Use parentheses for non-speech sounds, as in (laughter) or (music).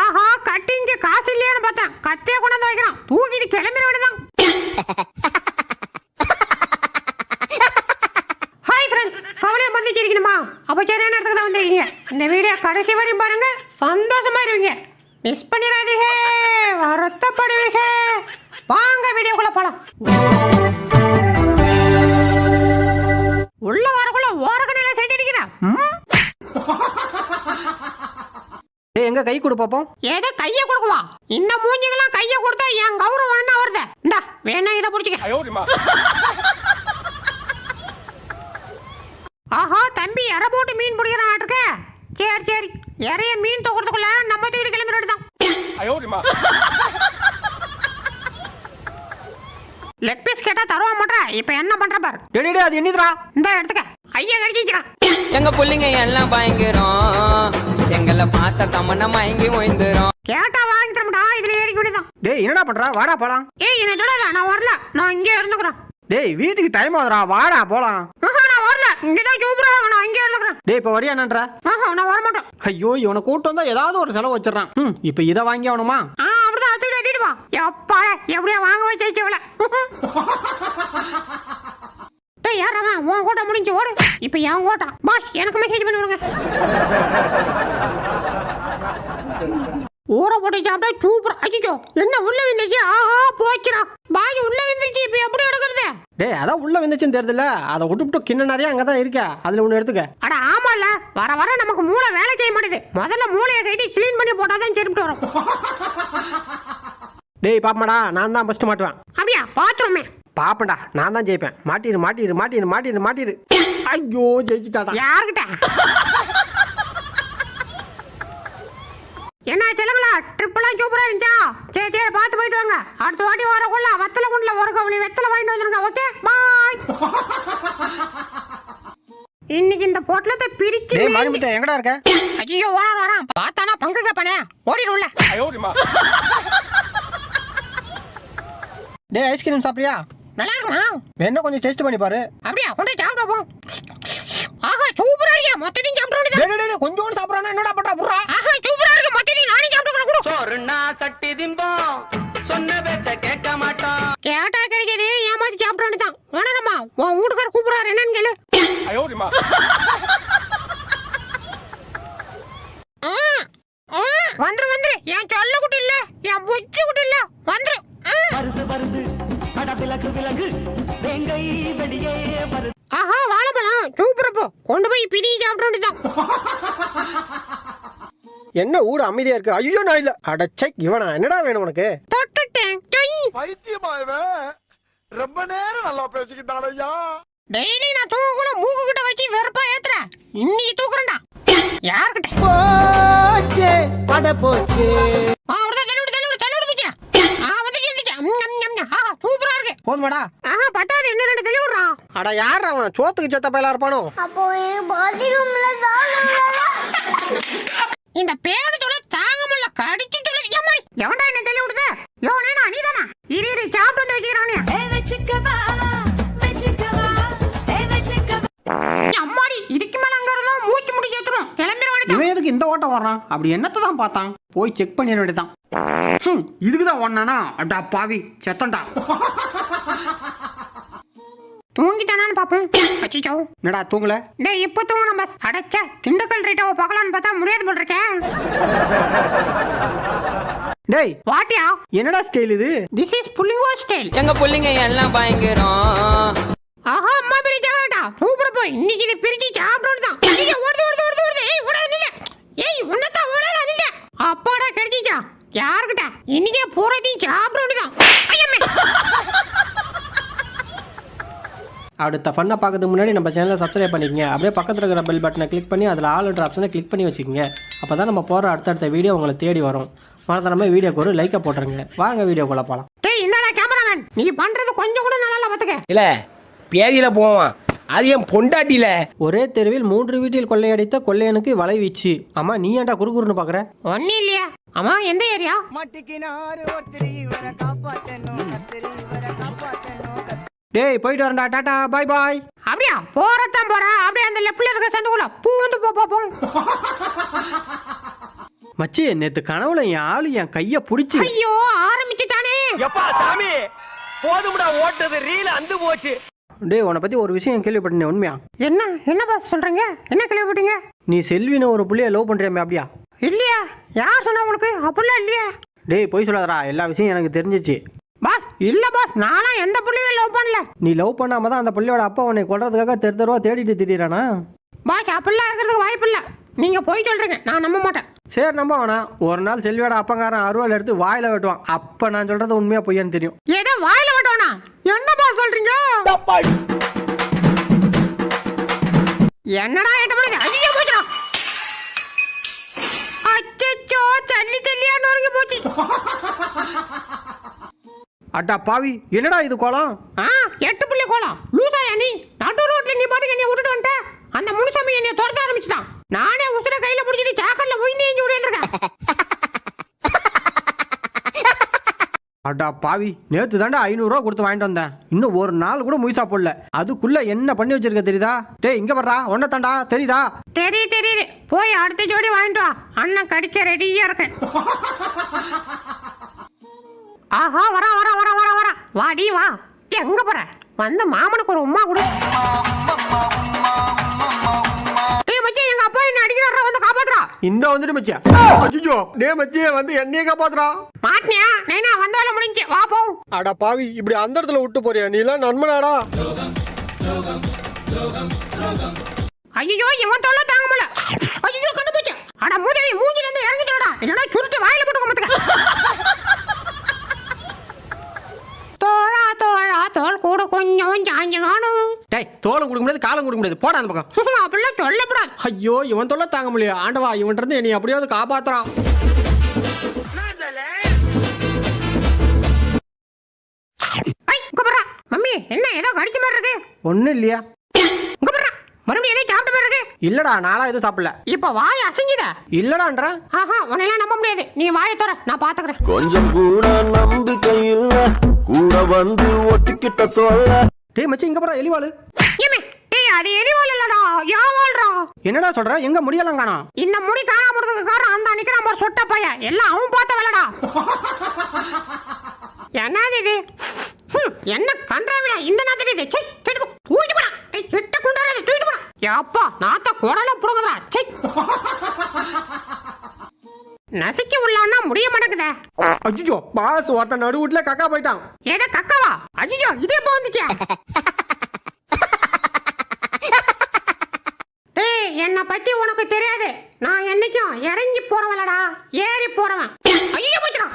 ஆஹா கட்டிங்க காசு இல்லையான்னு பார்த்தேன். கத்திய கொண்டாந்து வைக்கிறான். தூக்கிட்டு கிளம்பிட வேண்டியதான் ஹாய் ஃப்ரெண்ட்ஸ் கவலையை பண்ணி சிரிக்கணுமா அப்போ சரியான இடத்துக்கு தான் வந்திருக்கீங்க? இந்த வீடியோ கடைசி வரையும் பாருங்க. சந்தோஷமா இருவீங்க மிஸ் பண்ணிடாதீங்க. வருத்தப்படுவீங்க. வாங்க வீடியோக்குள்ள போலாம். உள்ள வரக்குள்ள ஓரக்கணையில செட் அடிக்கிறா (laughs) ஏய் எங்க கை கொடு பாப்போம். ஏதோ கைய கொடுக்குவா? இந்த மூஞ்சிங்கெல்லாம் கைய கொடுத்தா என் கௌரவம் என்ன வருது? இந்தா வேணா இதை புடிச்சுக்க. ஆஹா தம்பி எரை போட்டு மீன் பிடிக்கிறான் இருக்க சரி சரி. இறைய மீன் தூக்குறதுக்குள்ள நம்ம தூக்கிட்டு கிளம்பி வேண்டியதான் லெக் பீஸ் கேட்டா தருவ மாட்டேன் இப்போ என்ன பண்ற பாரு. டேய் அது என்னதுடா? இந்த எடுத்துக்க. கைய கடிச்சிக்கிறான் எங்க புள்ளைங்க எல்லாம் பயங்கரம். எங்களை பார்த்த தமன்னா மயங்கி ஓய்ந்துரும். கேட்டா வாங்கி தரமாட்டா? இதுல ஏறிக்க வேண்டியதான் டேய் என்னடா பண்ற? வாடா போலாம். ஏய் என்ன சொல்லாத நான் வரல. நான் இங்கே இருந்துக்கிறேன். டேய் வீட்டுக்கு டைம் ஆகுதுடா. வாடா போலாம். ஆஹா நான் வரல. இங்கே தான் சூப்பரா நான் இங்கே இருந்துக்கிறேன். டேய் இப்போ வரியா என்னன்ற? ஆஹா நான் வர மாட்டேன் ஐயோ இவனை கூட்டு வந்தா ஏதாவது ஒரு செலவு வச்சிடறான். ம் இப்போ இதை வாங்கி ஆகணுமா? ஆ அப்படிதான் அத்துக்கிட்டு அடிட்டு வா. எப்பா எப்படியா வாங்க வச்சு வச்சவள (laughs) டேய் யார் அவன்? உன் கோட்டை முடிஞ்சு ஓடு. இப்போ என் கோட்டா. பாஸ் எனக்கு மெசேஜ் பண்ணி விடுங்க ஊற போட்டு சாப்பிட்டா சூப்பர். அச்சிச்சோ என்ன உள்ள விந்துச்சு ஆஹா போச்சுடா. பாய் உள்ள விந்துச்சு இப்போ எப்படி எடுக்கிறது? டேய் அதான் உள்ள வந்துச்சுன்னு தெரியுதுல அதை விட்டுவிட்டு கிண்ண நிறைய அங்கே தான் இருக்கா. அதில் ஒன்று எடுத்துக்க. அட ஆமால வர வர நமக்கு மூளை வேலை செய்ய மாட்டேது. முதல்ல மூளையை கட்டி க்ளீன் பண்ணி போட்டாதான் சரிப்பட்டு வரும். டேய் பாப்பமாடா. நான் தான் ஃபஸ்ட்டு மாட்டுவேன். அப்படியா? பாத்ரூமே. பாப்பண்டா நான் தான் ஜெயிப்பேன். மாட்டிரு மாட்டிரு மாட்டிரு மாட்டிரு மாட்டிரு. ஐயோ ஜெயிச்சுட்டாடா. யாருக்கிட்ட என்ன சொல்லுங்களா ட்ரிப் எல்லாம் சூப்பரா இருந்துச்சா? சரி சரி பார்த்து போயிட்டு வாங்க. அடுத்த வாட்டி வரக்குள்ள வத்தல குண்டுல ஒரு கவலி வெத்தலை வாங்கிட்டு வந்துருங்க ஓகே பாய் இன்னைக்கு இந்த பொட்டலத்தை பிரிச்சு டேய் மாரிமுத்த எங்கடா இருக்க? ஐயோ ஓனர் வரான். பார்த்தானா பங்கு கேப்பானே ஓடிடும்ல. டேய் ஐஸ்கிரீம் சாப்பிட்றியா? நல்லா இருக்குமா வேணா கொஞ்சம் டெஸ்ட் பண்ணி பாரு. அப்படியா? கொண்டு சாப்பிட போ. ஆஹா சூப்பரா இருக்கியா? மொத்தத்தையும் சாப்பிட வேண்டியது டேய் டேய், டேய் கொஞ்சோண்டு சாப்பிட்றானா என்னடா பண்றா? புறா ஆஹா சூப்பரா இருக்கு. மொத்தத்தையும் நானே கொடு. சொருண்ணா சட்டி திம்போம். சொன்ன பேச்ச கேட்க மாட்டோம். கேட்டா கிடைக்காது. ஏமாத்தி சாப்பிட வேண்டியதான் வேணாமா உன் வீட்டுக்கார வெளியே ஆஹா வாழைப்பழம். சூப்பர் போ கொண்டு போய் பிரி சாப்பிட வேண்டியதான் என்ன ஊடு அமைதியா இருக்கு? ஐயோ நான் இல்ல. அடச்சை இவனா? என்னடா வேணும் உனக்கு? தொட்டுட்டேன். சொய். பைத்தியமா இவன்? ரொம்ப நேரம் நல்லா பேசிக்கிட்டான் ஐயா. டெய்லி நான் தூக்கக்குள்ள மூக்கு கிட்ட வச்சு வெறுப்பா ஏத்துற. இன்னைக்கு தூக்குறேன்டா. யார்கிட்ட? போச்சே பட போச்சே ஆ அப்படிதான் தள்ளி விடு தள்ளி விடு தள்ளி விடு பிச்சை ஆ வந்துச்சு வந்துச்சு ம், ம், ம், ம். ஆஹா சூப்பரா இருக்கு போதுமாடா. ஆஹா பட்டாது இன்னும் ரெண்டு தள்ளி விடுறான். அட யார் அவன்? சோத்துக்கு செத்த பயிலா இருப்பானோ? அப்போ தாங்க இந்த பேரு சொல்ல தாங்க முடியல கடிச்சு சொல்ல. எம்மாடி எவன்டா என்ன தள்ளி விடுது? யோனேனா நீதானா இரு இரு சாப்பிட்டு வந்து வச்சுக்கிறானே அம்மாடி இதுக்கு மேல அங்க இருந்தோம் மூச்சு முடி சேர்த்துரும். கிளம்பிட வேண்டியது இவன் எதுக்கு இந்த ஓட்டம் வர்றான்? அப்படி என்னத்தை தான் பார்த்தான்? போய் செக் பண்ணிட வேண்டியதான் ஹம், இதுக்கு தான் ஒன்னானா அடா பாவி செத்தண்டா தூங்கிட்டானான்னு பாப்போம். அச்சிச்சோ. என்னடா தூங்கல? டேய் இப்போ தூங்கணும் பஸ் அடைச்ச திண்டுக்கல் ரேட்டாவை பார்க்கலான்னு பார்த்தா முடியாது போல் இருக்கேன் டேய் வாட்டியா? என்னடா ஸ்டைல் இது? திஸ் இஸ் புள்ளிங்கோ ஸ்டைல் எங்க புள்ளைங்க எல்லாம் பயங்கரம். ஆஹா அம்மா பிரிச்சா வேண்டாம் சூப்பர் போய். இன்னைக்கு இது பிரிச்சு சாப்பிடணும் தான் ஐயோ ஓடுது ஓடுது ஓடுது ஓடுது ஏய் ஓடாத நில்ல ஏய் உன்னதான் ஓடாத நில்ல அப்பாடா கிடைச்சிச்சா யாருக்கிட்ட இன்னைக்கே பூரத்தையும் சாப்பிட வேண்டியதான் ஐயம்மே அடுத்த ஃபன்னை பார்க்கறதுக்கு முன்னாடி நம்ம சேனலை சப்ஸ்கிரைப் பண்ணிக்கங்க. அப்படியே பக்கத்தில் இருக்கிற பெல் பட்டனை கிளிக் பண்ணி அதில் ஆல்ன்ற ஆப்ஷனை கிளிக் பண்ணி வச்சுக்கோங்க. அப்போ தான் நம்ம போகிற அடுத்தடுத்த வீடியோ உங்களை தேடி வரும். மறந்துடாம வீடியோக்கு ஒரு லைக்கை போட்டுருங்க. வாங்க வீடியோக்குள்ளே போகலாம் டேய் என்னடா கேமராமேன் நீ பண்றது கொஞ்சம் கூட நல்லா இல்ல பாத்துக்க. இல்ல பேதியில போவான். அது என் பொண்டாட்டில ஒரே தெருவில் மூன்று வீட்டில் கொள்ளையடித்த கொள்ளையனுக்கு வலை வீச்சு. அம்மா நீ ஏன்டா குறுகுறுன்னு பார்க்குற ஒன்னும் இல்லையா. அம்மா எந்த ஏரியா? டேய் போயிட்டு வரேன்டா டாடா பாய் பாய் அப்படியா? போறதான் போற. அப்படியே அந்த லெஃப்ட்ல இருக்க சந்துக்குள்ள பூந்து போ போ, மச்சி நேத்து கனவுல என் ஆளு என் கைய புடிச்சு ஐயோ ஆரம்பிச்சுட்டானே. எப்பா சாமி? போதும்டா ஓட்டது ரீல அந்து போச்சு. டேய் உன்னை பத்தி ஒரு விஷயம் கேள்விப்பட்டேன் உண்மையா? என்ன? என்ன பாஸ் சொல்றீங்க? என்ன கேள்விப்பட்டீங்க? நீ செல்வின்னு ஒரு புள்ளைய லவ் பண்றியாமே அப்படியா? இல்லையா? யார் சொன்னா உங்களுக்கு? அப்படிலாம் இல்லையா. டேய் போய் சொல்லாதடா. எல்லா விஷயம் எனக்கு தெரிஞ்சிச்சு. பாஸ் இல்ல பாஸ் நானா எந்த புள்ளையும் லவ் பண்ணல. நீ லவ் பண்ணாம தான் அந்த புள்ளையோட அப்பா உன்னை கொல்றதுக்காக தெரு தெருவா தேடிட்டு திரியறானா? பாஸ் அப்படிலாம் இருக்கிறதுக்கு வாய்ப்பு இல்ல. நீங்க போய் சொல்றீங்க நான் நம்ப மாட்டேன். சரி நம்ப வேணாம் ஒரு நாள் செல்வியோட அப்பங்காரன் அருவாள் எடுத்து வாயில வெட்டுவான். அப்ப நான் சொல்றது உண்மையா பொய்யான்னு தெரியும். ஏதோ வாயில விட்டோனா என்ன பாஸ் சொல்றீங்க? என்னடா எட்டு மணி ஐயோ போச்சுடா அச்சச்சோ தள்ளி தள்ளியா நொறுங்கி போச்சு. அட்டா பாவி என்னடா இது கோலம்? ஆ எட்டு புள்ளி கோலம். லூசாயா நீ? நடு ரோட்ல நீ பாட்டுக்கு என்னை விட்டுட்டு வந்துட்ட? அந்த முனுசாமி என்னை துரத்த ஆரம்பிச்சுட்டான். நானே உசுர கையில பிடிச்சிட்டு சாக்கல்ல உயிந்து ஏஞ்சி விடுறேன் அட்டா பாவி நேத்து தாண்டா ஐநூறுரூவா கொடுத்து வாங்கிட்டு வந்தேன். இன்னும் ஒரு நாள் கூட முயசா போடல. அதுக்குள்ள என்ன பண்ணி வச்சிருக்க தெரியுதா? டேய் இங்க வர்றா ஒன்ன தாண்டா தெரியுதா? தெரியுது தெரியுது. போய் அடுத்த ஜோடி வாங்கிட்டு வா. அண்ணன் கடிக்க ரெடியா இருக்கேன். ஆஹா வரா வரா வரா வரா வரா. வாடி வா. எங்க போற? வந்து மாமனுக்கு ஒரு உம்மா கொடு. ஏய் மச்சி எங்க அப்பா என்ன அடிக்கிறாரா வந்து காப்பாத்துறா. இந்த வந்துட்டு மச்சியா அஜிஜோ டே மச்சியே வந்து என்னையே காப்பாத்துறா. மாட்டினியா? நைனா வந்தாலும் முடிஞ்சு. வா போ. அடா பாவி இப்படி அந்த இடத்துல விட்டு போறியா? நீ எல்லாம் நண்பனாடா. ஐயோ இவன் தொல்லை தாங்க முடியல. ஐயோ கண்டு போச்சு அட மூதேவி மூஞ்சில இருந்து இறங்கிட்டோடா. இல்லைன்னா சுருட்டு வாயில போட்டு டேய் தோலம் கொடுக்க முடியாது காலம் கொடுக்க முடியாது. போடா அந்த பக்கம். அப்படிலாம் சொல்லப்படாது ஐயோ இவன் தொல்லை தாங்க முடியல. ஆண்டவா இவன்ட்ட இருந்து என்னை அப்படியாவது காப்பாத்துறான். மம்மி என்ன ஏதோ கடிச்ச மாதிரி இருக்கு. ஒன்றும் இல்லையா? மறுபடியும் ஏதோ சாப்பிட்ட மாதிரி இருக்கு இல்லடா நாளா எதுவும் சாப்பிடல. இப்ப வாய் அசைஞ்சுத இல்லடான்ற? ஆஹா உன்னையெல்லாம் நம்ப முடியாது. நீ வாயை தர நான் பாத்துக்கிறேன். கொஞ்சம் கூட நம்பிக்கை இல்ல. கூட வந்து ஒட்டிக்கிட்ட சொல்ல. டேய் மச்சி இங்க போறா எலிவாளு அது எரிவாள் இல்லடா யாவாள்டா என்னடா சொல்ற? எங்க முடியலாம் காணோம்? இந்த முடி காணாம போறதுக்கு காரணம் அந்த நிக்கிறான் பாரு சொட்ட பையன். எல்லாம் அவன் பார்த்த வேலைடா. என்னது இது? என்ன கன்றாவிடா இந்த நாத்திரி இது. சை தூக்கிட்டு தூக்கிட்டு போடா. கிட்ட கொண்டாட தூக்கிட்டு போடா. ஏப்பா நாத்த குடல புடுங்கடா சை நசிக்க உள்ளான்னா முடிய மாட்டேங்குதே. அஜிஜோ பாஸ் ஒருத்தன் நடு வீட்டுல கக்கா போயிட்டான். ஏதோ கக்கவா? ஐயோ இது எப்போ வந்துச்சே (laughs) டேய் என்னை பத்தி உனக்கு தெரியாது. நான் என்னைக்கும் இறங்கி போறவன்லடா ஏறி போறவன். ஐயோ போச்சுடா